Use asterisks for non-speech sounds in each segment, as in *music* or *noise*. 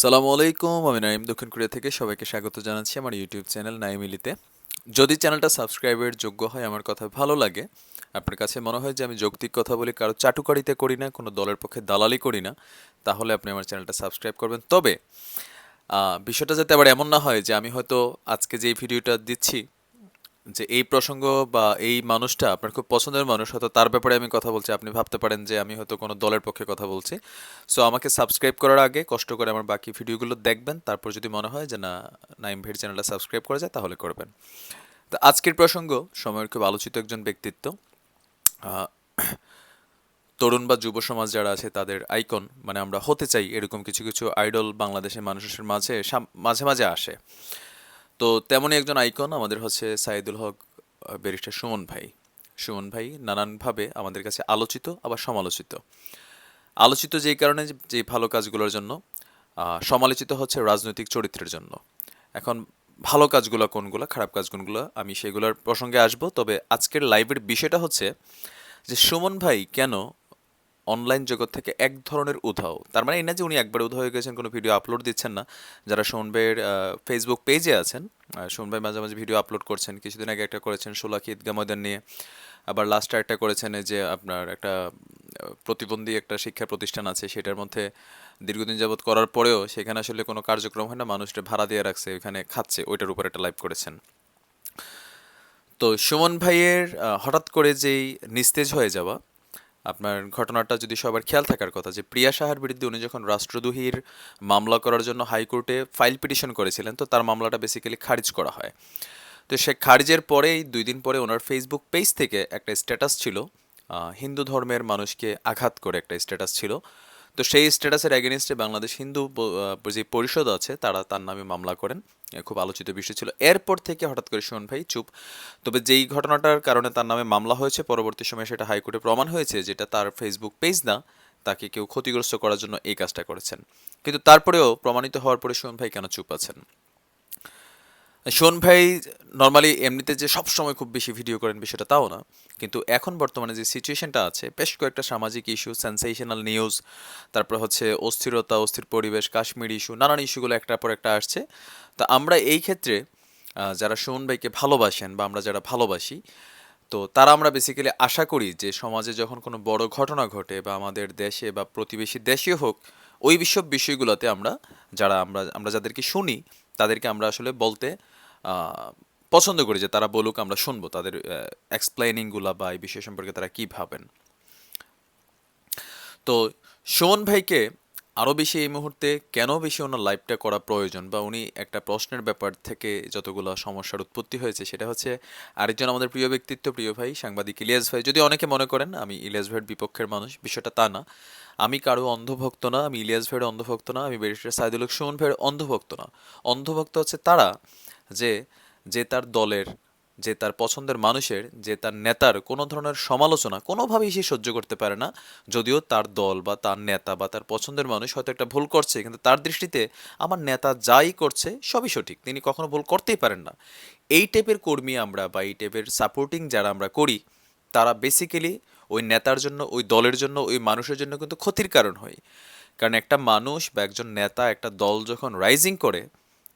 সালামু আলাইকুম, আমি নাইম দক্ষিণ কোরিয়া থেকে সবাইকে স্বাগত জানাচ্ছি আমার ইউটিউব চ্যানেল নাইমিলিতে যদি চ্যানেলটা সাবস্ক্রাইবের যোগ্য হয়, আমার কথা ভালো লাগে, আপনার কাছে মনে হয় যে আমি যৌক্তিক কথা বলি, কারও চাটুকারিতে করি না, কোনো দলের পক্ষে দালালি করি না, তাহলে আপনি আমার চ্যানেলটা সাবস্ক্রাইব করবেন। তবে বিষয়টা যাতে আবার এমন না হয় যে আমি হয়তো আজকে যে ভিডিওটা দিচ্ছি যে এই প্রসঙ্গ বা এই মানুষটা আপনার খুব পছন্দের মানুষ, হয়তো তার ব্যাপারে আমি কথা বলছি। আপনি ভাবতে পারেন যে আমি হয়তো কোনো দলের পক্ষে কথা বলছি। সো আমাকে সাবস্ক্রাইব করার আগে, কষ্ট করে আমার বাকি ভিডিওগুলো দেখবেন। তারপর যদি মনে হয় যে না, নাইম ভির চ্যানেলটা সাবস্ক্রাইব করা যায়, তাহলে করবেন। তো আজকের প্রসঙ্গ, সময়ের খুব আলোচিত একজন ব্যক্তিত্ব। তরুণ বা যুব সমাজ যারা আছে, তাদের আইকন মানে আমরা হতে চাই এরকম কিছু কিছু আইডল বাংলাদেশের মানুষের মাঝে মাঝে মাঝে আসে। তো তেমনই একজন আইকন আমাদের হচ্ছে সাইদুল হক ব্যারিস্টার সুমন ভাই। সুমন ভাই নানানভাবে আমাদের কাছে আলোচিত, আবার সমালোচিত। আলোচিত যেই কারণে যে ভালো কাজগুলোর জন্য সমালোচিত হচ্ছে রাজনৈতিক চরিত্রের জন্য। এখন ভালো কাজগুলো কোনগুলো, খারাপ কাজ কোনগুলো, আমি সেগুলোর প্রসঙ্গে আসব, তবে আজকের লাইভের বিষয়টা হচ্ছে যে সুমন ভাই কেন অনলাইন জগৎ থেকে এক ধরনের উধাও। তার মানে এই না যে উনি একবার উধাও হয়ে গেছেন, কোনো ভিডিও আপলোড দিচ্ছেন না। যারা সোহন ভাইয়ের ফেসবুক পেজে আছেন ভাই মাঝে মাঝে ভিডিও আপলোড করছেন। কিছুদিন আগে একটা করেছেন সোলাকি ঈদগা ময়দান নিয়ে। আবার লাস্টে একটা করেছেন যে আপনার একটা প্রতিবন্ধী একটা শিক্ষা প্রতিষ্ঠান আছে, সেটার মধ্যে দীর্ঘদিন যাবৎ করার পরেও সেখানে আসলে কোনো কার্যক্রম হয় না মানুষটা ভাড়া দিয়ে রাখছে ওখানে খাচ্ছে, ওইটার উপর একটা লাইভ করেছেন। তো সুমন ভাইয়ের হঠাৎ করে যেই নিস্তেজ হয়ে যাওয়া আপনার ঘটনাটা যদি সবার খেয়াল থাকার কথা, যে প্রিয়া সাহার বিরুদ্ধে উনি যখন রাষ্ট্রদ্রোহীর মামলা করার জন্য হাইকোর্টে ফাইল পিটিশন করেছিলেন, তো তার মামলাটা বেসিক্যালি খারিজ করা হয়। তো সে খারিজের পরেই দুই দিন পরে ওনার ফেসবুক পেজ থেকে একটা স্ট্যাটাস ছিল হিন্দু ধর্মের মানুষকে আঘাত করে একটা স্ট্যাটাস ছিল। তো সেই স্ট্যাটাসের এগেনিস্টে বাংলাদেশ হিন্দু যে পরিষদ আছে, তারা তার নামে মামলা করেন। খুব আলোচিত বিষয় ছিল। এরপর থেকে হঠাৎ করে সুমন ভাই চুপ। তবে যেই ঘটনাটার কারণে তার নামে মামলা হয়েছে, পরবর্তী সময়ে সেটা হাইকোর্টে প্রমাণ হয়েছে যেটা তার ফেসবুক পেজ না, তাকে কেউ ক্ষতিগ্রস্ত করার জন্য এই কাজটা করেছেন। কিন্তু তারপরেও প্রমাণিত হওয়ার পরে সুমন ভাই কেন চুপ আছেন? শোন ভাই নর্মালি এমনিতে যে সব সময় খুব বেশি ভিডিও করেন বিষয়টা তাও না, কিন্তু এখন বর্তমানে যে সিচুয়েশনটা আছে, বেশ কয়েকটা সামাজিক ইস্যু সেন্সেশনাল নিউজ তারপর হচ্ছে অস্থিরতা, অস্থির পরিবেশ, কাশ্মীর ইস্যু নানান ইস্যুগুলো একটার পর একটা আসছে। তা আমরা এই ক্ষেত্রে যারা শোন ভাইকে ভালোবাসেন বা আমরা যারা ভালোবাসি, তো তারা আমরা বেসিক্যালি আশা করি যে সমাজে যখন কোনো বড় ঘটনা ঘটে বা আমাদের দেশে বা প্রতিবেশী দেশে হোক, ওই বিসব বিষয়গুলোতে আমরা, যারা আমরা আমরা যাদেরকে শুনি, তাদেরকে আমরা আসলে বলতে পছন্দ করি যে তারা বলুক, আমরা শুনব তাদের এক্সপ্লেনিংগুলা বা এই বিষয় সম্পর্কে তারা কী ভাবেন। তো সুমন ভাইকে আরও বেশি এই মুহূর্তে কেন বেশি ওনার লাইভটা করা প্রয়োজন বা উনি একটা প্রশ্নের ব্যাপার থেকে যতগুলো সমস্যার উৎপত্তি হয়েছে সেটা হচ্ছে আরেকজন আমাদের প্রিয় ব্যক্তিত্ব, প্রিয় ভাই, সাংবাদিক ইলিয়াস ভাই। যদি অনেকে মনে করেন, আমি ইলিয়াস ভাইয়ের বিপক্ষের মানুষ, বিষয়টা তা না। আমি কারও অন্ধভক্ত না, আমি ইলিয়াস ভাইয়ের অন্ধভক্ত না, আমি ব্যারিস্টার সাইদুল হক সুমন ভাইয়ের অন্ধভক্ত না। অন্ধভক্ত হচ্ছে তারা যে যে তার দলের, যে তার পছন্দের মানুষের, যে তার নেতার কোনো ধরনের সমালোচনা কোনোভাবেই সে সহ্য করতে পারে না। যদিও তার দল বা তার নেতা বা তার পছন্দের মানুষ হয়তো একটা ভুল করছে, কিন্তু তার দৃষ্টিতে আমার নেতা যাই করছে সবই সঠিক। তিনি কখনো ভুল করতেই পারেন না। এই টাইপের কর্মী আমরা বা এই টাইপের সাপোর্টিং যারা আমরা করি, তারা বেসিক্যালি ওই নেতার জন্য, ওই দলের জন্য, ওই মানুষের জন্য কিন্তু ক্ষতির কারণ হয়। কারণ একটা মানুষ বা একজন নেতা একটা দল যখন রাইজিং করে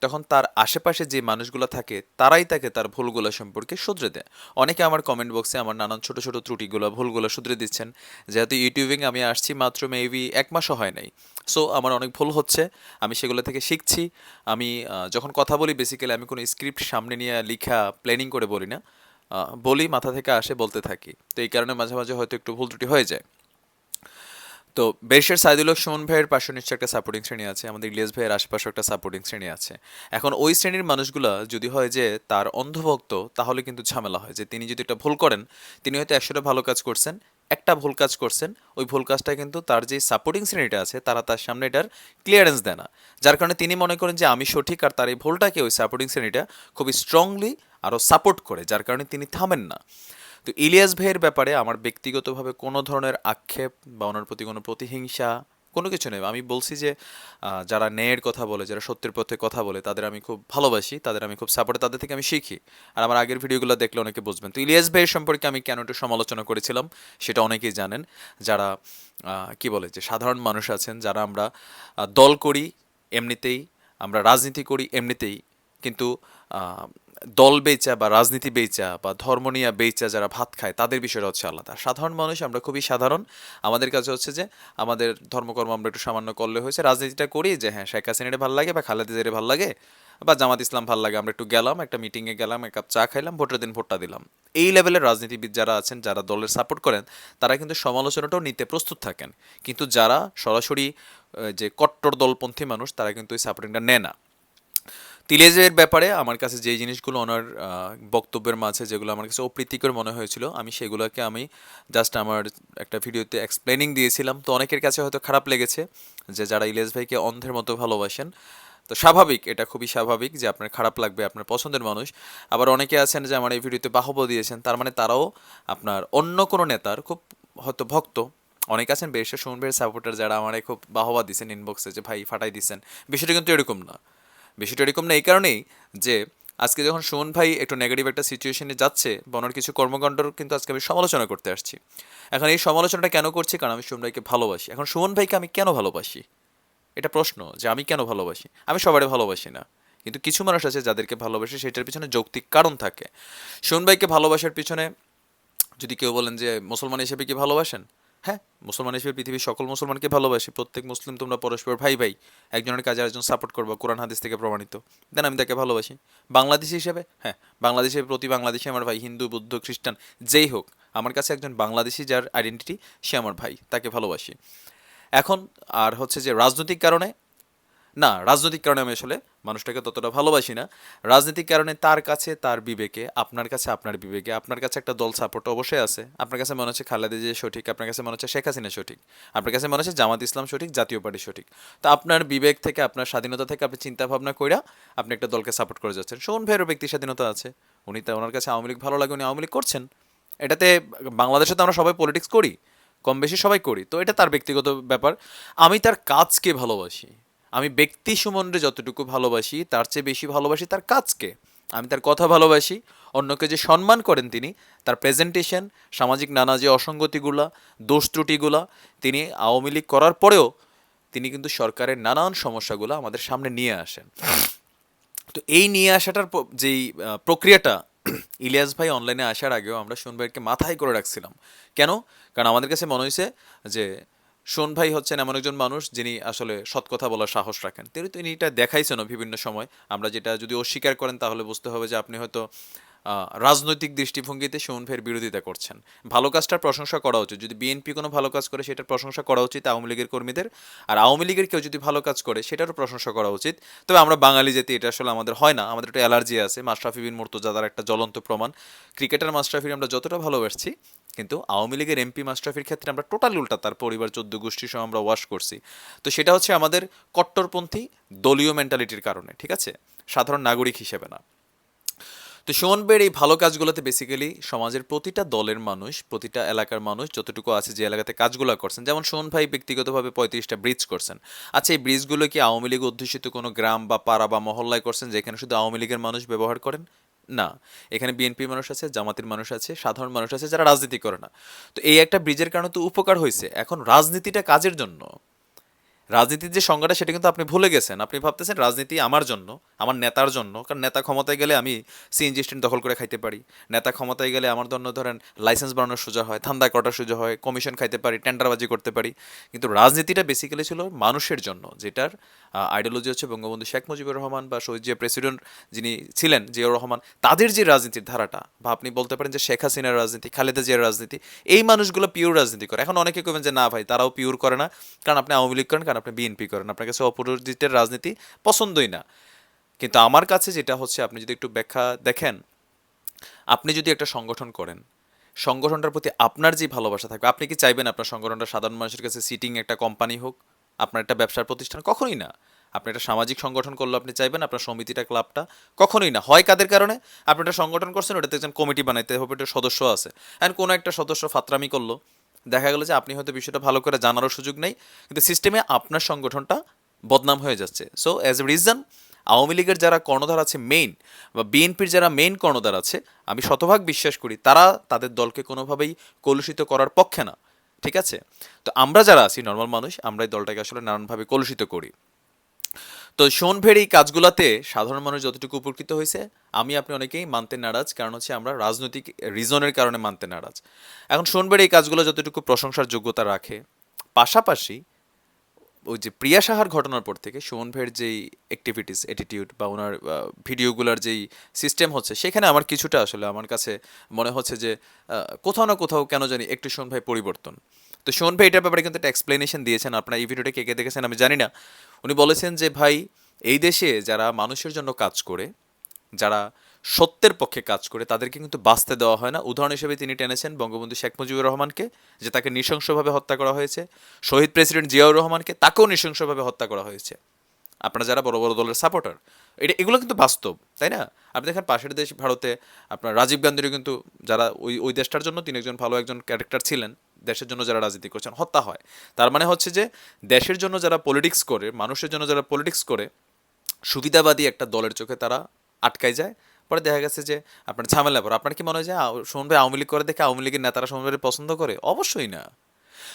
তখন তার আশেপাশে যে মানুষগুলো থাকে, তারাই তাকে তার ভুলগুলো সম্পর্কে শুধরে দেয়। অনেকে আমার কমেন্ট বক্সে আমার নানান ছোট ছোট ত্রুটিগুলো, ভুলগুলো শুধরে দিচ্ছেন। যেহেতু ইউটিউবিং আমি আসছি মাত্র মেবি এক মাসও হয় নাই। সো আমার অনেক ভুল হচ্ছে, আমি সেগুলো থেকে শিখছি। আমি যখন কথা বলি বেসিক্যালি আমি কোনো স্ক্রিপ্ট সামনে নিয়ে লিখা প্ল্যানিং করে বলি না। বলি, মাথা থেকে আসে, বলতে থাকি। তো এই কারণে মাঝে মাঝে হয়তো একটু ভুল ত্রুটি হয়ে যায়। তো বেশের সাইদুল হক, সুমন ভাইয়ের পাশে নিশ্চয়ই একটা সাপোর্টিং শ্রেণি আছে, আমাদের ইলিয়াস ভাইয়ের আশেপাশে একটা সাপোর্টিং শ্রেণি আছে। এখন ওই শ্রেণির মানুষগুলা যদি হয় যে তার অন্ধভক্ত, তাহলে কিন্তু ঝামেলা হয়। যে তিনি যদি একটা ভুল করেন, তিনি হয়তো একশোটা ভালো কাজ করছেন, একটা ভুল কাজ করছেন, ওই ভুল কাজটা কিন্তু তার যে সাপোর্টিং শ্রেণীটা আছে, তারা তার সামনে এটার ক্লিয়ারেন্স দেয় না। যার কারণে তিনি মনে করেন যে আমি সঠিক আর তার এই ভুলটাকে ওই সাপোর্টিং শ্রেণীটা খুবই স্ট্রংলি আরও সাপোর্ট করে, যার কারণে তিনি থামেন না। তো ইলিয়াস ভাইয়ের ব্যাপারে আমার ব্যক্তিগতভাবে কোনো ধরনের আক্ষেপ বা ওনার প্রতি কোনো প্রতিহিংসা কোনো কিছু নেই। আমি বলছি যে যারা ন্যায়ের কথা বলে, যারা সত্যের পথে কথা বলে, তাদের আমি খুব ভালোবাসি, তাদের আমি খুব সাপোর্ট তাদের থেকে আমি শিখি। আর আমার আগের ভিডিওগুলো দেখলে অনেকে বুঝবেন। তো ইলিয়াস ভাইয়ের সম্পর্কে আমি কেন একটু সমালোচনা করেছিলাম, সেটা অনেকেই জানেন। যারা কি বলে যে, সাধারণ মানুষ আছেন, যারা আমরা দল করি, এমনিতেই আমরা রাজনীতি করি, এমনিতেই। কিন্তু দল বেচা বা রাজনীতি বেচা বা ধর্ম নিয়ে বেচা যারা ভাত খায়, তাদের বিষয়টা হচ্ছে আলাদা। সাধারণ মানুষ আমরা খুবই সাধারণ। আমাদের কাছে হচ্ছে যে, আমাদের ধর্মকর্ম আমরা একটু সামান্য করলে হয়েছে। রাজনীতিটা করি যে হ্যাঁ শেখ হাসিনারে ভালো লাগে বা খালেদা জিয়ারে ভালো লাগে বা জামাত ইসলাম ভালো লাগে। আমরা একটু গেলাম, একটা মিটিংয়ে গেলাম, এক কাপ চা খাইলাম, ভোটের দিন ভোটটা দিলাম। এই লেভেলের রাজনীতিবিদ যারা আছেন, যারা দলের সাপোর্ট করেন, তারা কিন্তু সমালোচনাটাও নিতে প্রস্তুত থাকেন। কিন্তু যারা সরাসরি যে কট্টর দলপন্থী মানুষ, তারা কিন্তু এই সাপোর্টিংটা নেয় না। তিলেজের ব্যাপারে আমার কাছে যেই জিনিসগুলো ওনার বক্তব্যের মাঝে যেগুলো আমার কাছে অপ্রীতিকর মনে হয়েছিল, আমি সেগুলোকে আমি জাস্ট আমার একটা ভিডিওতে এক্সপ্লেনিং দিয়েছিলাম। তো অনেকের কাছে হয়তো খারাপ লেগেছে যে যারা ইলিয়াস ভাইকে অন্ধের মতো ভালোবাসেন, তো স্বাভাবিক, এটা খুবই স্বাভাবিক যে আপনার খারাপ লাগবে, আপনার পছন্দের মানুষ। আবার অনেকে আছেন যে আমার এই ভিডিওতে বাহব দিয়েছেন, তার মানে তারাও আপনার অন্য কোনো নেতার খুব হয়তো ভক্ত। অনেক আছেন, বেশ ভাইয়ের সাপোর্টার যারা আমারে খুব বাহবা দিচ্ছেন ইনবক্সে যে, ভাই, ফাটাই দিচ্ছেন বিষয়টা কিন্তু এরকম না। বিষয়টা এরকম না, এই কারণেই যে আজকে যখন সুমন ভাই একটু নেগেটিভ একটা সিচুয়েশনে যাচ্ছে বা ওনার কিছু কর্মকাণ্ডর কিন্তু আজকে আমি সমালোচনা করতে আসছি। এখন এই সমালোচনাটা কেন করছি? কারণ আমি সুমন ভাইকে ভালোবাসি। এখন সুমন ভাইকে আমি কেন ভালোবাসি? এটা প্রশ্ন যে আমি কেন ভালোবাসি? আমি সবারই ভালোবাসি না। কিন্তু কিছু মানুষ আছে যাদেরকে ভালোবাসি, সেটার পিছনে যৌক্তিক কারণ থাকে। সুমন ভাইকে ভালোবাসার পিছনে যদি কেউ বলেন যে মুসলমান হিসেবে কি ভালোবাসেন? হ্যাঁ মুসলমান হিসেবে পৃথিবীর সকল মুসলমানকে ভালোবাসি, প্রত্যেক মুসলিম তোমরা পরস্পর ভাই ভাই, একজনের কাজে আরেকজন সাপোর্ট করব, কোরআন হাদিস থেকে প্রমাণিত। দেন আমি তাকে ভালোবাসি। বাংলাদেশি হিসেবে হ্যাঁ বাংলাদেশের প্রতি বাংলাদেশে আমার ভাই, হিন্দু, বৌদ্ধ, খ্রিস্টান, যেই হোক, আমার কাছে একজন বাংলাদেশি যার আইডেন্টিটি সে আমার ভাই, তাকে ভালোবাসি। এখন আর হচ্ছে যে রাজনৈতিক কারণে না, রাজনৈতিক কারণে আমি আসলে মানুষটাকে ততটা ভালোবাসি না। রাজনৈতিক কারণে তার কাছে, তার বিবেকে, আপনার কাছে আপনার বিবেকে, আপনার কাছে একটা দল সাপোর্ট অবশ্যই আছে। আপনার কাছে মনে হচ্ছে খালেদা যে সঠিক, আপনার কাছে মনে হচ্ছে শেখ হাসিনা সঠিক, আপনার কাছে মনে হচ্ছে জামাত ইসলাম সঠিক, জাতীয় পার্টি সঠিক। তো আপনার বিবেক থেকে, আপনার স্বাধীনতা থেকে আপনি চিন্তা ভাবনা কইরা আপনি একটা দলকে সাপোর্ট করে যাচ্ছেন। শোন ভাইয়েরও ব্যক্তি স্বাধীনতা আছে। উনি তো ওনার কাছে আওয়ামী লীগ ভালো লাগে, উনি আওয়ামী লীগ করছেন। এটাতে বাংলাদেশে তো আমরা সবাই পলিটিক্স করি কম বেশি সবাই করি। তো এটা তার ব্যক্তিগত ব্যাপার। আমি তার কাজকে ভালোবাসি। আমি ব্যক্তি সুমনরে যতটুকু ভালোবাসি, তার চেয়ে বেশি ভালোবাসি তার কাজকে। আমি তার কথা ভালোবাসি, অন্যকে যে সম্মান করেন তিনি, তার প্রেজেন্টেশন সামাজিক নানা যে অসঙ্গতিগুলা, দোষ ত্রুটিগুলা তিনি আওয়ামী লীগ করার পরেও তিনি কিন্তু সরকারের নানান সমস্যাগুলো আমাদের সামনে নিয়ে আসেন। তো এই নিয়ে আসাটার যেই প্রক্রিয়াটা *clears throat* ইলিয়াস ভাই অনলাইনে আসার আগেও আমরা শোন ভাইকে মাথায় করে রাখছিলাম। কেন? কারণ আমাদের কাছে মনে হয়েছে যে শোন ভাই হচ্ছেন এমন একজন মানুষ যিনি আসলে সৎ কথা বলার সাহস রাখেন। তিনি তিনি এটা দেখাইছেন বিভিন্ন সময়। আমরা যেটা যদি অস্বীকার করেন তাহলে বুঝতে হবে যে আপনি হয়তো রাজনৈতিক দৃষ্টিভঙ্গিতে শোন ভাইয়ের বিরোধিতা করছেন। ভালো কাজটার প্রশংসা করা উচিত। যদি বিএনপি কোনো ভালো কাজ করে সেটার প্রশংসা করা উচিত আওয়ামী লীগের কর্মীদের। আর আওয়ামী লীগের কেউ যদি ভালো কাজ করে সেটারও প্রশংসা করা উচিত। তবে আমরা বাঙালি জাতি, এটা আসলে আমাদের হয় না। আমাদের একটা অ্যালার্জি আছে। মাশরাফি বিন মুর্তজাদার একটা জ্বলন্ত প্রমাণ। ক্রিকেটার মাশরাফির আমরা যতটা ভালোবাসছি কিন্তু আওয়ামী লীগের এমপি মাশরাফির ক্ষেত্রে আমরা টোটাল উল্টা, তার পরিবার চোদ্দ গোষ্ঠী সহ আমরা ওয়াশ করছি। তো সেটা হচ্ছে আমাদের কট্টরপন্থী দলীয় মেন্টালিটির কারণে, ঠিক আছে? সাধারণ নাগরিক হিসেবে না। তো সুমনবের এই ভালো কাজগুলোতে বেসিক্যালি সমাজের প্রতিটা দলের মানুষ, প্রতিটা এলাকার মানুষ যতটুকু আছে যে এলাকাতে কাজগুলো করছেন, যেমন সুমন ভাই ব্যক্তিগতভাবে পঁয়ত্রিশটা ব্রিজ করছেন। আচ্ছা এই ব্রিজগুলো কি আওয়ামী লীগ অধ্যুষিত কোনো গ্রাম বা পাড়া বা মহল্লায় করছেন, যেখানে শুধু আওয়ামী লীগের মানুষ ব্যবহার করেন? না। এখানে বিএনপি মানুষ আছে, জামাতের মানুষ আছে, সাধারণ মানুষ আছে যারা রাজনীতি করে না। তো এই একটা ব্রিজের কারণে তো উপকার হয়েছে। এখন রাজনীতিটা কাজের জন্য। রাজনীতির যে সংজ্ঞাটা, সেটা কিন্তু আপনি ভুলে গেছেন। আপনি ভাবতেছেন রাজনীতি আমার জন্য, আমার নেতার জন্য। কারণ নেতা ক্ষমতায় গেলে আমি সিএনজি স্ট্যান্ড দখল করে খাইতে পারি। নেতা ক্ষমতায় গেলে আমার জন্য ধরেন লাইসেন্স বানানোর সোজা হয়, ধান্দা করার সোজা হয় কমিশন খাইতে পারি টেন্ডারবাজি করতে পারি। কিন্তু রাজনীতিটা বেসিক্যালি ছিল মানুষের জন্য, যেটার আইডিওলজি হচ্ছে বঙ্গবন্ধু শেখ মুজিবুর রহমান বা শহীদ জিয়া প্রেসিডেন্ট যিনি ছিলেন, জিয়াউর রহমান, তাদের যে রাজনীতির ধারাটা, বা আপনি বলতে পারেন যে শেখ হাসিনার রাজনীতি, খালেদা জিয়ার রাজনীতি, এই মানুষগুলো পিওর রাজনীতি করে। এখন অনেকে কবেন যে, না ভাই, তারাও পিওর করে না। কারণ আপনি আওয়ামী লীগ করেন, কারণ আপনি বিএনপি করেন। আপনার কাছে অপোজিটের রাজনীতি পছন্দই না। কিন্তু আমার কাছে যেটা হচ্ছে, আপনি যদি একটু ব্যাখ্যা দেখেন, আপনি যদি একটা সংগঠন করেন, সংগঠনটার প্রতি আপনার যে ভালোবাসা থাকবে, আপনি কি চাইবেন আপনার সংগঠনটা সাধারণ মানুষের কাছে সিটিং একটা কোম্পানি হোক, আপনার একটা ব্যবসার প্রতিষ্ঠান? কখনোই না। আপনি একটা সামাজিক সংগঠন করলে আপনি চাইবেন আপনার সমিতিটা, ক্লাবটা? কখনোই না। হয় কাদের কারণে? আপনি একটা সংগঠন করছেন, ওটাতে একজন কমিটি বানাইতে হবে একটা সদস্য আছে। অ্যান্ড কোনো একটা সদস্য ফাতরামি করল, দেখা গেলো যে আপনি হয়তো বিষয়টা ভালো করে জানারও সুযোগ নেই, কিন্তু সিস্টেমে আপনার সংগঠনটা বদনাম হয়ে যাচ্ছে। So as a reason Awami লীগের যারা কর্ণধার আছে মেইন বা বিএনপির যারা মেইন কর্ণধার আছে, আমি শতভাগ বিশ্বাস করি, তারা তাদের দলকে কোনোভাবেই কলুষিত করার পক্ষে না। ঠিক আছে? তো আমরা যারা আছি নর্মাল মানুষ আমরা এই দলটাকে আসলে নানানভাবে কলুষিত করি। তো শোনভের এই কাজগুলাতে সাধারণ মানুষ যতটুকু উপকৃত হয়েছে, আমি, আপনি অনেকেই মানতে নারাজ, কারণ হচ্ছে আমরা রাজনৈতিক রিজনের কারণে মানতে নারাজ। এখন শোনভের এই কাজগুলো যতটুকু প্রশংসার যোগ্যতা রাখে, পাশাপাশি ওই যে প্রিয়া সাহার ঘটনার পর থেকে ভাইয়ের যেই অ্যাক্টিভিটিস অ্যাটিটিউড বা ওনার ভিডিওগুলোর যেই সিস্টেম হচ্ছে, সেখানে আমার কিছুটা আসলে আমার কাছে মনে হচ্ছে যে কোথাও না কোথাও কেন জানি একটু সুমন ভাই পরিবর্তন। তো সুমন ভাই, এটার ব্যাপারে কিন্তু একটা এক্সপ্লেনেশন দিয়েছেন, আপনারা এই ভিডিওটা কে কে দেখেছেন আমি জানি না। উনি বলেছেন যে, ভাই, এই দেশে যারা মানুষের জন্য কাজ করে, যারা সত্যের পক্ষে কাজ করে, তাদেরকে কিন্তু বাঁচতে দেওয়া হয় না। উদাহরণ হিসেবে তিনি টেনেছেন বঙ্গবন্ধু শেখ মুজিবুর রহমানকে, যে তাকে নৃশংসভাবে হত্যা করা হয়েছে। শহীদ প্রেসিডেন্ট জিয়াউর রহমানকে, তাকেও নৃশংসভাবে হত্যা করা হয়েছে। আপনারা যারা বড় বড় দলের সাপোর্টার এটা, এগুলো কিন্তু বাস্তব, তাই না? আপনি দেখেন পাশের দেশ ভারতে, আপনার রাজীব গান্ধীরও কিন্তু, যারা ওই ওই দেশটার জন্য তিনি একজন ভালো একজন ক্যারেক্টার ছিলেন দেশের জন্য যারা রাজনীতি করছেন, হত্যা হয়। তার মানে হচ্ছে যে, দেশের জন্য যারা পলিটিক্স করে, মানুষের জন্য যারা পলিটিক্স করে, সুবিধাবাদী একটা দলের চোখে তারা আটকায় যায়। পরে দেখা গেছে যে, আপনার ঝামেলা পর আপনার কি মনে হয় যে শুনবে আওয়ামী লীগ করে দেখে আওয়ামী লীগের নেতারা শুনবে পছন্দ করে? অবশ্যই না।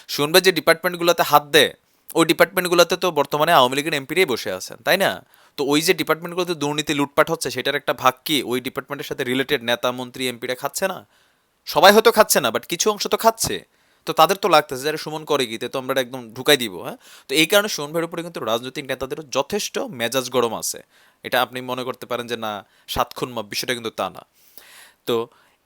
শুনবে যে ডিপার্টমেন্টগুলোতে হাত দেয়, ওই ডিপার্টমেন্টগুলোতে তো বর্তমানে আওয়ামী লীগের এমপিরাই বসে আছেন, তাই না? তো ওই যে ডিপার্টমেন্টগুলোতে দুর্নীতি, লুটপাট হচ্ছে, সেটার একটা ভাগ কি? ওই ডিপার্টমেন্টের সাথে রিলেটেড নেতা, মন্ত্রী, এমপিরা খাচ্ছে না? সবাই হয়তো খাচ্ছে না বাট কিছু অংশ তো খাচ্ছে। তো তাদের তো লাগতেছে যারা সুমন করে গিয়ে তো আমরা একদম ঢুকাই দিব হ্যাঁ? তো এই কারণে সুমন ভাইয়ের উপরে কিন্তু রাজনৈতিক নেতাদেরও যথেষ্ট মেজাজ গরম আছে। এটা আপনি মনে করতে পারেন যে, না সাতক্ষণ মাপ বিষয়টা কিন্তু তা না। তো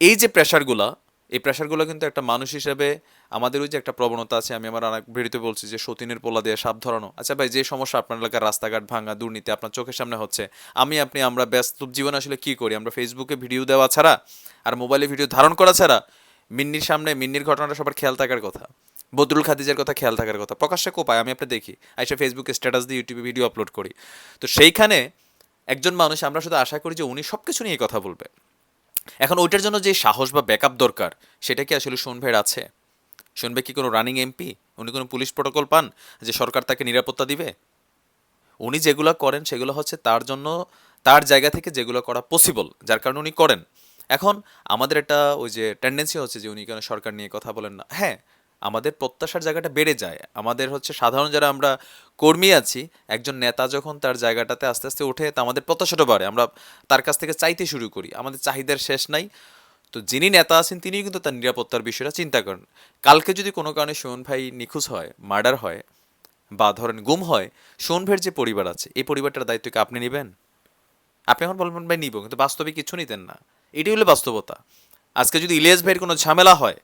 এই যে প্রেশারগুলা, এই প্রেশারগুলো কিন্তু একটা মানুষ হিসেবে আমাদের ওই যে একটা প্রবণতা আছে, আমি আমার অনেক ভিডিওতে বলছি যে, সতীনের পোলা দিয়ে সাপ ধরানো। আচ্ছা ভাই, যে সমস্যা আপনার এলাকার রাস্তাঘাট ভাঙা, দুর্নীতি আপনার চোখের সামনে হচ্ছে, আমি, আপনি, আমরা ব্যস্ত জীবনে আসলে কি করি? আমরা ফেসবুকে ভিডিও দেওয়া ছাড়া, আর মোবাইলে ভিডিও ধারণ করা ছাড়া মিন্নির সামনে, মিন্নির ঘটনাটা সবার খেয়াল থাকার কথা। বদরুল খাদিজের কথা খেয়াল থাকার কথা। প্রকাশ্যে কোপায় আমি আপনি দেখি। আইসা ফেসবুকে স্ট্যাটাস দিয়ে ইউটিউবে ভিডিও আপলোড করি। তো সেইখানে একজন মানুষ, আমরা শুধু আশা করি যে উনি সব কিছু নিয়ে কথা বলবে। এখন ওইটার জন্য যে সাহস বা ব্যাকআপ দরকার, সেটা কি আসলে শুনভের আছে? শুনবে কি কোনো রানিং এমপি উনি কোনো পুলিশ প্রোটোকল পান যে সরকার তাকে নিরাপত্তা দিবে? উনি যেগুলো করেন, সেগুলো হচ্ছে তার জন্য, তার জায়গা থেকে যেগুলো করা পসিবল যার কারণে উনি করেন। এখন আমাদের একটা ওই যে টেন্ডেন্সি হচ্ছে যে উনি কেন সরকার নিয়ে কথা বলেন না। হ্যাঁ আমাদের প্রত্যাশার জায়গাটা বেড়ে যায়। আমাদের হচ্ছে সাধারণ যারা আমরা কর্মী আছি, একজন নেতা যখন তার জায়গাটাতে আস্তে আস্তে ওঠে, তা আমাদের প্রত্যাশাটা বাড়ে। আমরা তার কাছ থেকে চাইতে শুরু করি। আমাদের চাহিদার শেষ নাই। তো যিনি নেতা আছেন, তিনিও কিন্তু তার নিরাপত্তার বিষয়টা চিন্তা করেন। কালকে যদি কোনো কারণে সুমন ভাই নিখোঁজ হয়, মার্ডার হয়, বা ধরেন গুম হয় সোনভের যে পরিবার আছে, এই পরিবারটার দায়িত্ব কি আপনি নেবেন? আপনি এখন বলবেন, ভাই, নিব। কিন্তু বাস্তবে কিছু নিতেন না। এটি হলো বাস্তবতা। আজকে যদি ইলিয়াস ভাইয়ের কোনো ঝামেলা হয়,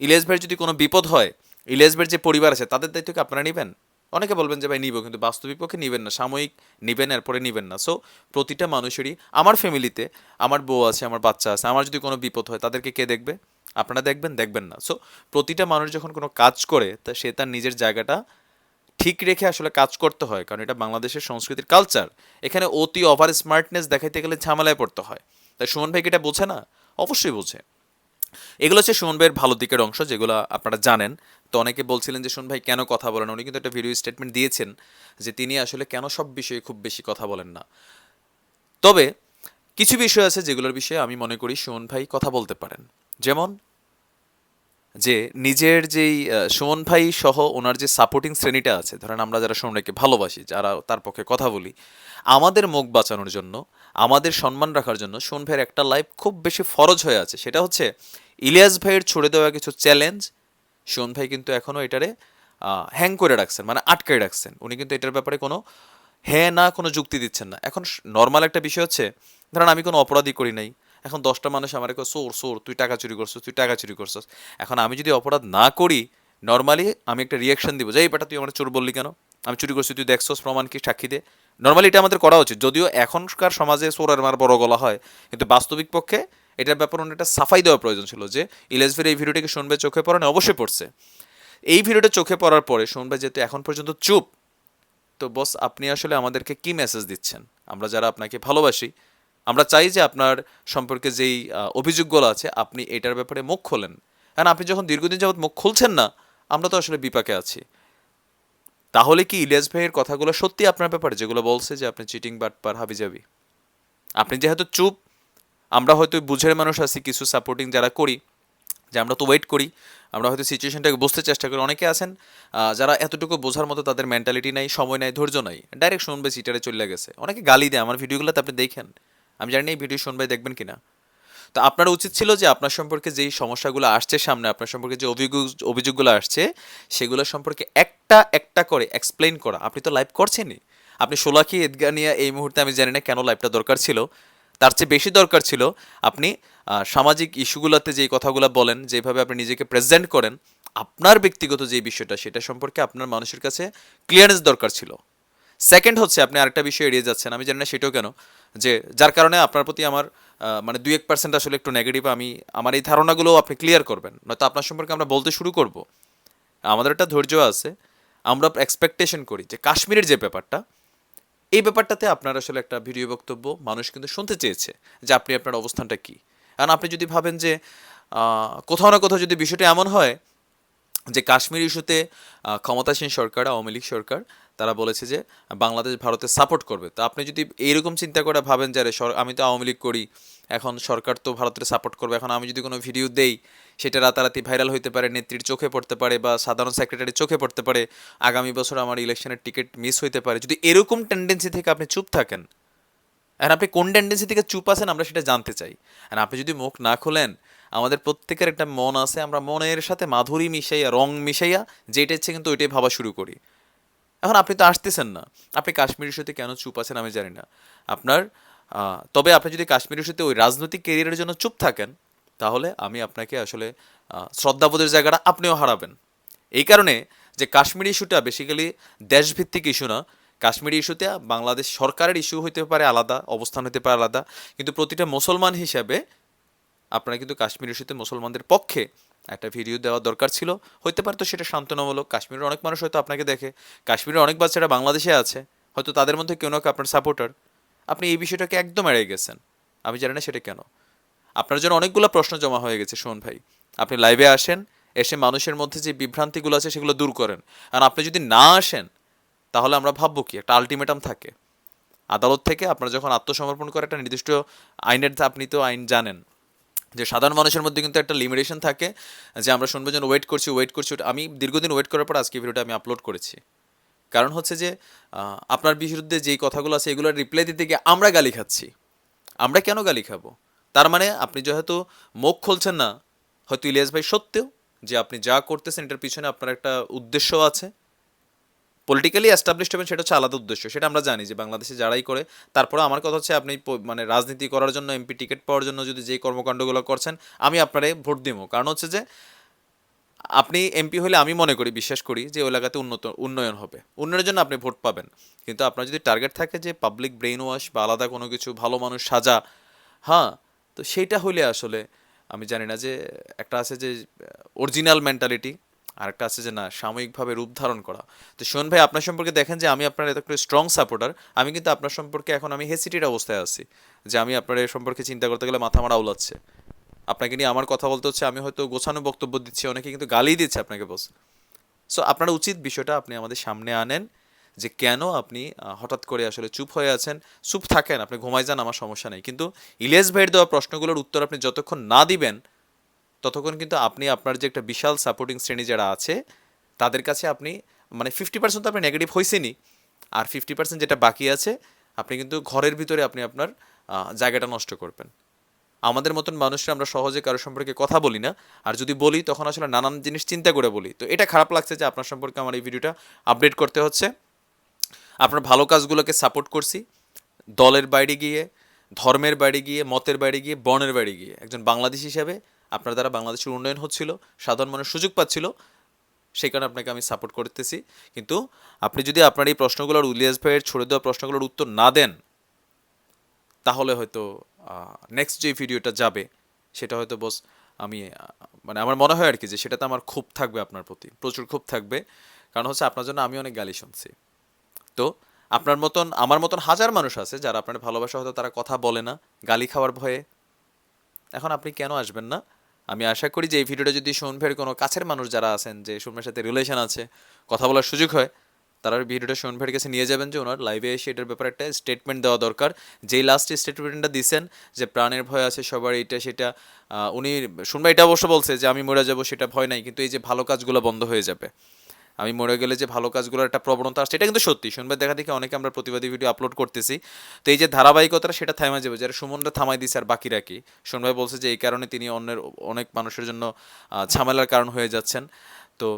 ইলিয়াস ভাইয়ের যদি কোনো বিপদ হয়, ইলিয়াস ভাইয়ের যে পরিবার আছে, তাদের দায়িত্ব কি আপনারা নেবেন? অনেকে বলবেন যে, ভাই, নিব। কিন্তু বাস্তবিক পক্ষে নিবেন না, সাময়িক নিবেন, এরপরে নিবেন না। সো প্রতিটা মানুষেরই, আমার ফ্যামিলিতে, আমার বউ আছে, আমার বাচ্চা আছে, আমার যদি কোনো বিপদ হয়, তাদেরকে কে দেখবে? আপনারা দেখবেন দেখবেন না। সো প্রতিটা মানুষ যখন কোনো কাজ করে, তা সে তার নিজের জায়গাটা ঠিক রেখে আসলে কাজ করতে হয়। কারণ এটা বাংলাদেশের সংস্কৃতির কালচার এখানে অতি ওভার স্মার্টনেস দেখাইতে গেলে ঝামেলায় পড়তে হয়। তাই সুমন ভাই কি এটা বোঝে না? অবশ্যই বোঝে। এগুলো হচ্ছে সুমন ভাইয়ের ভালো দিকের অংশ, যেগুলো আপনারা জানেন। তো অনেকে বলছিলেন যে, সুমন ভাই কেন কথা বলেন? উনি কিন্তু একটা ভিডিও স্টেটমেন্ট দিয়েছেন যে, তিনি আসলে কেন সব বিষয়ে খুব বেশি কথা বলেন না। তবে কিছু বিষয় আছে যেগুলোর বিষয়ে আমি মনে করি সুমন ভাই কথা বলতে পারেন। যেমন যে নিজের যেই সুমন ভাই সহ ওনার যে সাপোর্টিং শ্রেণীটা আছে, ধরেন আমরা যারা সুমনকে ভালোবাসি, যারা তার পক্ষে কথা বলি, আমাদের মুখ বাঁচানোর জন্য, আমাদের সম্মান রাখার জন্য সুমন ভাইয়ের একটা লাইফ খুব বেশি ফরজ হয়ে আছে। সেটা হচ্ছে ইলিয়াস ভাইয়ের ছুড়ে দেওয়া কিছু চ্যালেঞ্জ সুমন ভাই কিন্তু এখনও এটারে হ্যাং করে রাখছেন মানে আটকায় রাখছেন। উনি কিন্তু এটার ব্যাপারে কোনো হ্যাঁ না কোনো যুক্তি দিচ্ছেন না। এখন নর্মাল একটা বিষয় হচ্ছে, ধরেন আমি কোনো অপরাধী করি নাই এখন দশটা মানুষ আমার কয়, সোর সোর, তুই টাকা চুরি করছিস, তুই টাকা চুরি করছিস। এখন আমি যদি অপরাধ না করি নর্মালি আমি একটা রিয়াকশন দিব যে, এই বেটা, তুই আমার চোর বললি কেন? আমি চুরি করছি, তুই দেখছস, প্রমাণ কি, সাক্ষী দে। নর্মালি এটা আমাদের করা উচিত। যদিও এখনকার সমাজে সোরের মার বড় গলা হয়, কিন্তু বাস্তবিক পক্ষে এটার ব্যাপারে একটা সাফাই দেওয়া প্রয়োজন ছিল যে ইলেসভের এই ভিডিওটিকে শুনবে, চোখে পড়ে না, অবশ্যই পড়ছে। এই ভিডিওটা চোখে পড়ার পরে শুনবে যেহেতু এখন পর্যন্ত চুপ, তো বস আপনি আসলে আমাদেরকে কি মেসেজ দিচ্ছেন? আমরা যারা আপনাকে ভালোবাসি আমরা চাই যে আপনার সম্পর্কে যেই অভিযোগগুলো আছে, আপনি এটার ব্যাপারে মুখ খোলেন। কারণ আপনি যখন দীর্ঘদিন যাবত মুখ খুলছেন না, আমরা তো আসলে বিপাকে আছি। তাহলে কি ইলিয়াস ভাইয়ের কথাগুলো সত্যি আপনার ব্যাপারে, যেগুলো বলছে যে আপনি চিটিং বাটপার হাবিজাবি? আপনি যেহেতু চুপ, আমরা হয়তো বুঝের মানুষ আছি, কিছু সাপোর্টিং যারা করি, যে আমরা তো ওয়েট করি, আমরা হয়তো সিচুয়েশনটাকে বুঝতে চেষ্টা করি। অনেকে আছেন যারা এতটুকু বোঝার মতো তাদের মেন্টালিটি নাই, সময় নাই, ধৈর্য নাই। ডাইরেক্ট শুনবে সিটারে চলে গেছে। অনেকে গালি দেয়, আমার ভিডিওগুলোতে আপনি দেখেন। আমি জানি এই ভিডিও শুনবে, দেখবেন কিনা। তো আপনার উচিত ছিল যে আপনার সম্পর্কে যেই সমস্যাগুলো আসছে সামনে, আপনার সম্পর্কে যে অভিযোগ অভিযোগগুলো আসছে, সেগুলো সম্পর্কে একটা একটা করে এক্সপ্লেইন করা। আপনি তো লাইভ করছেনই। আপনি সোলাকি ঈদগা নিয়ে এই মুহূর্তে আমি জানি না কেন লাইভটা দরকার ছিল। তার চেয়ে বেশি দরকার ছিল আপনি সামাজিক ইস্যুগুলোতে যেই কথাগুলো বলেন, যেভাবে আপনি নিজেকে প্রেজেন্ট করেন, আপনার ব্যক্তিগত যে বিষয়টা, সেটা সম্পর্কে আপনার মানুষের কাছে ক্লিয়ারেন্স দরকার ছিল। সেকেন্ড হচ্ছে, আপনি আরেকটা বিষয় এড়িয়ে যাচ্ছেন, আমি জানি না সেটাও কেন। যে যার কারণে আপনার প্রতি আমার মানে দুই এক পার্সেন্ট আসলে একটু নেগেটিভ আমি, আমার এই ধারণাগুলো আপনি ক্লিয়ার করবেন। নয়তো আপনার সম্পর্কে আমরা বলতে শুরু করব। আমাদের একটা ধৈর্য আছে, আমরা এক্সপেকটেশন করি যে কাশ্মীরের যে ব্যাপারটা, এই ব্যাপারটাতে আপনার আসলে একটা ভিডিও বক্তব্য, মানুষ কিন্তু শুনতে চেয়েছে যে আপনি আপনার অবস্থানটা কী। কারণ আপনি যদি ভাবেন যে কোথাও না কোথাও যদি বিষয়টা এমন হয় যে কাশ্মীর ইস্যুতে ক্ষমতাসীন সরকার, আওয়ামী লীগ সরকার তারা বলেছে যে বাংলাদেশ ভারতে সাপোর্ট করবে। তো আপনি যদি এইরকম চিন্তা করে ভাবেন যে আমি তো আওয়ামী লীগ করি, এখন সরকার তো ভারতের সাপোর্ট করবে, এখন আমি যদি কোনো ভিডিও দেই, সেটা রাতারাতি ভাইরাল হতে পারে, নেত্রীর চোখে পড়তে পারে বা সাধারণ সেক্রেটারির চোখে পড়তে পারে, আগামী বছর আমার ইলেকশনের টিকিট মিস হইতে পারে। যদি এরকম টেন্ডেন্সি থেকে আপনি চুপ থাকেন আর আপনি কোন টেন্ডেন্সি থেকে চুপ আছেন আমরা সেটা জানতে চাই। আর আপনি যদি মুখ না খোলেন, আমাদের প্রত্যেকের একটা মন আছে, আমরা মনের সাথে মাধুরী মিশাইয়া, রং মিশাইয়া, যেটা ইচ্ছে কিন্তু ওইটাই ভাবা শুরু করি। এখন আপনি তো আসতেছেন না। আপনি কাশ্মীর ইস্যুতে কেন চুপ আছেন আমি জানি না। আপনার তবে আপনি যদি কাশ্মীর ইস্যুতে ওই রাজনৈতিক কেরিয়ারের জন্য চুপ থাকেন, তাহলে আমি আপনাকে আসলে শ্রদ্ধাবোধের জায়গাটা আপনিও হারাবেন। এই কারণে যে কাশ্মীর ইস্যুটা বেসিক্যালি দেশভিত্তিক ইস্যু না, কাশ্মীর ইস্যুতে বাংলাদেশ সরকারের ইস্যু হইতে পারে আলাদা, অবস্থান হতে পারে আলাদা, কিন্তু প্রতিটা মুসলমান হিসাবে আপনারা কিন্তু কাশ্মীর ইস্যুতে মুসলমানদের পক্ষে একটা ভিডিও দেওয়া দরকার ছিল। হইতে পারতো সেটা সান্ত্বনামূলক। কাশ্মীরের অনেক মানুষ হয়তো আপনাকে দেখে। কাশ্মীরের অনেক বাচ্চারা বাংলাদেশে আছে। হয়তো তাদের মধ্যে কেউ না কেউ আপনার সাপোর্টার আপনি এই বিষয়টাকে একদম এড়িয়ে গেছেন। আমি জানি না সেটা কেন। আপনার জন্য অনেকগুলো প্রশ্ন জমা হয়ে গেছে শোন ভাই। আপনি লাইভে আসেন, এসে মানুষের মধ্যে যে বিভ্রান্তিগুলো আছে সেগুলো দূর করেন। আর আপনি যদি না আসেন, তাহলে আমরা ভাববো কি? একটা আলটিমেটাম থাকে। আদালত থেকে আপনার যখন আত্মসমর্পণ করে একটা নির্দিষ্ট আইনের আপনি তো আইন জানেন। যে সাধারণ মানুষের মধ্যে কিন্তু একটা লিমিটেশন থাকে যে আমরা শুনব যেন ওয়েট করছি ওয়েট করছি। আমি দীর্ঘদিন ওয়েট করার পর আজকে ভিডিওটা আমি আপলোড করেছি। কারণ হচ্ছে যে আপনার বিরুদ্ধে যেই কথাগুলো আছে, এগুলোর রিপ্লাই দিতে গিয়ে আমরা গালি খাচ্ছি। আমরা কেন গালি খাব? তার মানে আপনি যেহেতু মুখ খুলছেন না, হয়তো ইলিয়াস ভাই সত্যিও যে আপনি যা করতেছেন, এটার পিছনে আপনার একটা উদ্দেশ্য আছে। পলিটিক্যালি অ্যাস্টাবলিশড হবেন সেটা হচ্ছে আলাদা উদ্দেশ্য, সেটা আমরা জানি যে বাংলাদেশে যারাই করে, তারপরে আমার কথা হচ্ছে আপনি মানে রাজনীতি করার জন্য এমপি টিকিট পাওয়ার জন্য যদি যে কর্মকাণ্ডগুলো করছেন, আমি আপনারে ভোট দিব। কারণ হচ্ছে যে, আপনি এমপি হলে আমি মনে করি, বিশ্বাস করি যে ওই এলাকাতে উন্নত, উন্নয়ন হবে। উন্নয়নের জন্য আপনি ভোট পাবেন। কিন্তু আপনার যদি টার্গেট থাকে যে পাবলিক ব্রেইন ওয়াশ বা আলাদা কোনো কিছু ভালো মানুষ সাজা হ্যাঁ তো সেইটা হইলে আসলে আমি জানি না যে একটা আছে যে অরিজিনাল মেন্টালিটি আর একটা আছে যে না, সাময়িকভাবে রূপ ধারণ করা। তো শোন ভাই, আপনার সম্পর্কে দেখেন যে আমি আপনার এত একটা স্ট্রং সাপোর্টার আমি কিন্তু আপনার সম্পর্কে এখন আমি হেসিটেড অবস্থায় আছি যে আমি আপনার এ সম্পর্কে চিন্তা করতে গেলে মাথা আমার আউলাচ্ছে আপনাকে নিয়ে আমার কথা বলতে হচ্ছে, আমি হয়তো গোছানো বক্তব্য দিচ্ছি, অনেকে কিন্তু গালি দিচ্ছে আপনাকে বস সো আপনার উচিত বিষয়টা আপনি আমাদের সামনে আনেন যে কেন আপনি হঠাৎ করে আসলে চুপ হয়ে আছেন, চুপ থাকেন, আপনি ঘুমাই যান, আমার সমস্যা নেই। কিন্তু ইলিয়াস ভাইয়ের দেওয়া প্রশ্নগুলোর উত্তর আপনি যতক্ষণ না দিবেন ততক্ষণ কিন্তু আপনি আপনার যে একটা বিশাল সাপোর্টিং শ্রেণি যারা আছে, তাদের কাছে আপনি মানে ফিফটি পার্সেন্ট তো আপনি নেগেটিভ হয়েছেনই আর ফিফটি পার্সেন্ট যেটা বাকি আছে, আপনি কিন্তু ঘরের ভিতরে আপনি আপনার জায়গাটা নষ্ট করবেন। আমাদের মতন মানুষরা আমরা সহজে কারও সম্পর্কে কথা বলি না, আর যদি বলি তখন আসলে নানান জিনিস চিন্তা করে বলি। তো এটা খারাপ লাগছে যে আপনার সম্পর্কে আমার এই ভিডিওটা আপডেট করতে হচ্ছে। আপনার ভালো কাজগুলোকে সাপোর্ট করছি। দলের বাইরে গিয়ে, ধর্মের বাইরে গিয়ে, মতের বাইরে গিয়ে, বর্ণের বাইরে গিয়ে। একজন বাংলাদেশ হিসেবে আপনার দ্বারা বাংলাদেশের উন্নয়ন হচ্ছিল, সাধারণ মানুষ সুযোগ পাচ্ছিল, সেই কারণে আপনাকে আমি সাপোর্ট করতেছি। কিন্তু আপনি যদি আপনার এই প্রশ্নগুলোর উলিয়াস ভাইয়ের ছড়ে দেওয়া প্রশ্নগুলোর উত্তর না দেন, তাহলে হয়তো নেক্সট যে ভিডিওটা যাবে, সেটা হয়তো বস আমি মানে আমার মনে হয় আর কি যে সেটাতে আমার ক্ষোভ থাকবে আপনার প্রতি, প্রচুর ক্ষোভ থাকবে। কারণ হচ্ছে আপনার জন্য আমি অনেক গালি শুনছি। তো আপনার মতন, আমার মতন হাজার মানুষ আছে যারা আপনার ভালোবাসা, হয়তো তারা কথা বলে না, গালি খাওয়ার ভয়ে। এখন আপনি কেন আসবেন না? আমি আশা করি যে এই ভিডিওটা যদি সোনভের কোনো কাছের মানুষ যারা আছেন, যে সোনভের সাথে রিলেশন আছে, কথা বলার সুযোগ হয়, তারা ভিডিওটা সোনফের কাছে নিয়ে যাবেন যে ওনার লাইভে এসে এটার ব্যাপারে একটা স্টেটমেন্ট দেওয়া দরকার। যেই লাস্ট স্টেটমেন্টটা দিছেন, যে প্রাণের ভয় আছে সবার এটা সেটা উনি শুনবা এটা অবশ্য বলছে যে আমি মরে যাব, সেটা ভয় নাই, কিন্তু এই যে ভালো কাজগুলো বন্ধ হয়ে যাবে। আমি মরে গেলে যে ভালো কাজগুলোর একটা প্রবণতা আসছে, এটা কিন্তু সত্যি। শুনবার দেখা দেখি অনেকে আমরা প্রতিবাদী ভিডিও আপলোড করতেছি। তো এই যে ধারাবাহিকতাটা, সেটা থামা যাবে। যারা সুমনরা থামাই দিছে আর বাকিরা কি? শুনবাই বলছে যে এই কারণে তিনি অন্যের অনেক মানুষের জন্য ঝামেলার কারণ হয়ে যাচ্ছেন। তো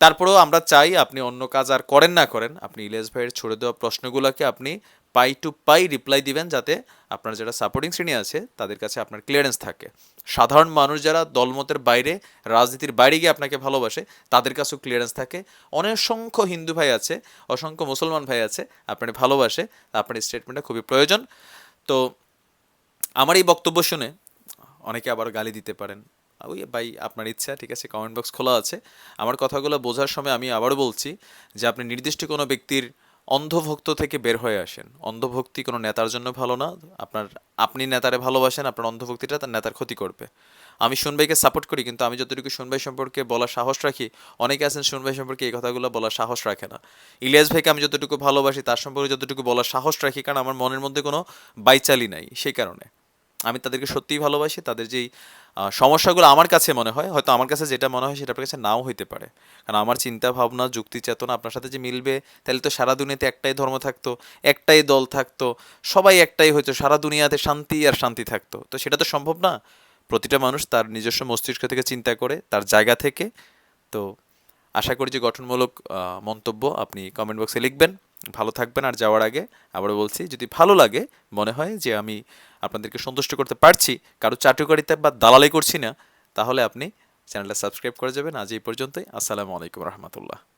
তারপরেও আমরা চাই আপনি অন্য কাজ আর করেন না করেন। আপনি ইলিয়াস ভাইয়ের ছড়ে দেওয়া প্রশ্নগুলোকে আপনি পাই টু পাই রিপ্লাই দিবেন যাতে আপনার যারা সাপোর্টিং শ্রেণি আছে, তাদের কাছে আপনার ক্লিয়ারেন্স থাকে। সাধারণ মানুষ যারা দলমতের বাইরে, রাজনীতির বাইরে গিয়ে আপনাকে ভালোবাসে, তাদের কাছেও ক্লিয়ারেন্স থাকে। অনেক অসংখ্য হিন্দু ভাই আছে, অসংখ্য মুসলমান ভাই আছে আপনার ভালোবাসে, আপনার স্টেটমেন্টটা খুবই প্রয়োজন। তো আমার এই বক্তব্য শুনে অনেকে আবার গালি দিতে পারেন। ওই ভাই আপনার ইচ্ছা, ঠিক আছে কমেন্ট বক্স খোলা আছে। আমার কথাগুলো বোঝার সময় আমি আবারও বলছি যে, আপনি নির্দিষ্ট কোনো ব্যক্তির অন্ধভক্ত থেকে বের হয়ে আসেন। অন্ধভক্তি কোনো নেতার জন্য ভালো না। আপনার, আপনি নেতারে ভালোবাসেন, আপনার অন্ধভক্তিটা তার নেতার ক্ষতি করবে। আমি শুনবাইকে সাপোর্ট করি, কিন্তু আমি যতটুকু শুনবাই সম্পর্কে বলার সাহস রাখি, অনেকে আছেন শুনবাই সম্পর্কে এই কথাগুলো বলার সাহস রাখে না। ইলিয়াস ভাইকে আমি যতটুকু ভালোবাসি, তার সম্পর্কে যতটুকু বলার সাহস রাখি, কারণ আমার মনের মধ্যে কোনো বাইচালি নাই, সেই কারণে। আমি তাদেরকে সত্যিই ভালোবাসি, তাদের যেই সমস্যাগুলো আমার কাছে মনে হয়, হয়তো আমার কাছে যেটা মনে হয় সেটা আপনার কাছে নাও হইতে পারে। কারণ আমার চিন্তা ভাবনা যুক্তি চেতনা আপনার সাথে যে মিলবে, তাহলে তো সারা দুনিয়াতে একটাই ধর্ম থাকতো, একটাই দল থাকতো, সবাই একটাই হয়তো সারা দুনিয়াতে শান্তি আর শান্তি থাকতো। তো সেটা তো সম্ভব না। প্রতিটা মানুষ তার নিজস্ব মস্তিষ্ক থেকে চিন্তা করে, তার জায়গা থেকে। তো আশা করি যে গঠনমূলক মন্তব্য আপনি কমেন্ট বক্সে লিখবেন। ভালো থাকবেন আর যাওয়ার আগে আবারও বলছি, যদি ভালো লাগে, মনে হয় যে আমি আপনাদেরকে সন্তুষ্ট করতে পারছি, কারও চাটুকারিতা বা দালালি করছি না, তাহলে আপনি চ্যানেলটা সাবস্ক্রাইব করে যাবেন। আজ এই পর্যন্তই। আসসালামু আলাইকুম রহমতুল্লাহ।